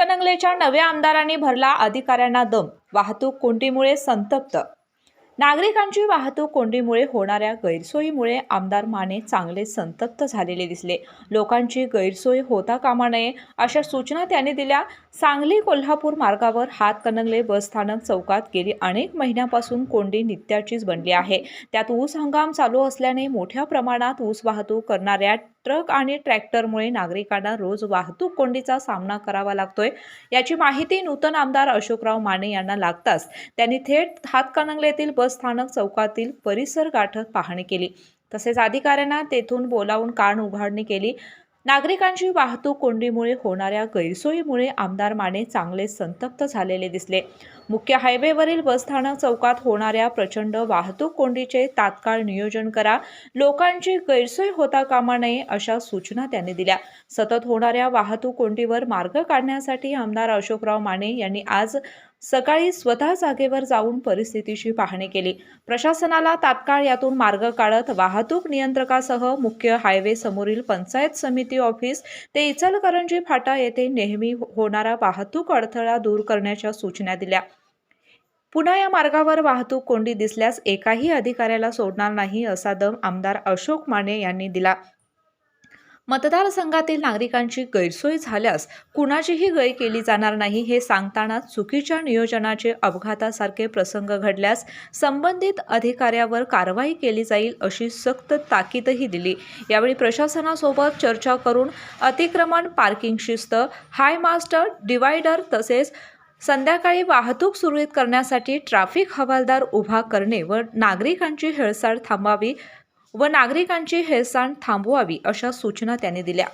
हातकणंगलेच्या नव्या आमदारांनी भरला अधिकाऱ्यांना दम. वाहतूक कोंडीमुळे संतप्त. नागरिकांची वाहतूक कोंडीमुळे होणाऱ्या गैरसोयीमुळे आमदार माने चांगले संतप्त झालेले दिसले. लोकांची गैरसोय होता कामा नये अशा सूचना त्यांनी दिल्या. सांगली कोल्हापूर मार्गावर हातकणंगले बसस्थानक चौकात गेली अनेक महिन्यापासून कोंडी नित्याचीच बनली आहे. त्यात ऊस हंगाम चालू असल्याने मोठ्या प्रमाणात ऊस वाहतूक करणाऱ्या ट्रक आणि ट्रॅक्टरमुळे नागरिकांना रोज वाहतूक कोंडीचा सामना करावा लागतोय. याची माहिती नूतन आमदार अशोकराव माने यांना लागताच त्यांनी थेट हातकणंगलेतील बस स्थानक चौकातील परिसर गाठत पाहणी केली. तसेच अधिकाऱ्यांना तेथून बोलावून कान उघडणी केली. नागरिकांची वाहतूक कोंडीमुळे होणाऱ्या गैरसोयीमुळे आमदार माने चांगले संतप्त झालेले दिसले. मुख्य हायवेवरील बसस्थानक चौकात होणाऱ्या प्रचंड वाहतूक कोंडीचे तात्काळ नियोजन करा. लोकांची गैरसोय होता कामा नये अशा सूचना त्यांनी दिल्या. सतत होणाऱ्या वाहतूक कोंडीवर मार्ग काढण्यासाठी आमदार अशोकराव माने यांनी आज सकाळी स्वतः जागेवर जाऊन परिस्थितीची पाहणी केली. प्रशासनाला तात्काळ यातून मार्ग काढत वाहतूक नियंत्रकासह मुख्य हायवे समोरील पंचायत समिती ऑफिस ते इचलकरंजी फाटा येथे नेहमी होणारा वाहतूक अडथळा दूर करण्याच्या सूचना दिल्या. पुन्हा या मार्गावर वाहतूक कोंडी दिसल्यास एकाही अधिकाऱ्याला सोडणार नाही असा दम आमदार अशोक माने यांनी दिला. मतदारसंघातील नागरिकांची गैरसोय झाल्यास कुणाचीही गय केली जाणार नाही हे सांगताना चुकीच्या नियोजनाचे अपघातासारखे प्रसंग घडल्यास संबंधित अधिकाऱ्यावर कारवाई केली जाईल अशी सक्त ताकीदही दिली. यावेळी प्रशासनासोबत चर्चा करून अतिक्रमण पार्किंग शिस्त हाय मास्टर डिवायडर तसेच संध्याकाळी वाहतूक सुरळीत करण्यासाठी ट्रॅफिक हवालदार उभा करणे व नागरिकांची हेळसाळ थांबावी व नागरिकांची हेळसांड थांबवावी अशा सूचना त्यांनी दिल्या.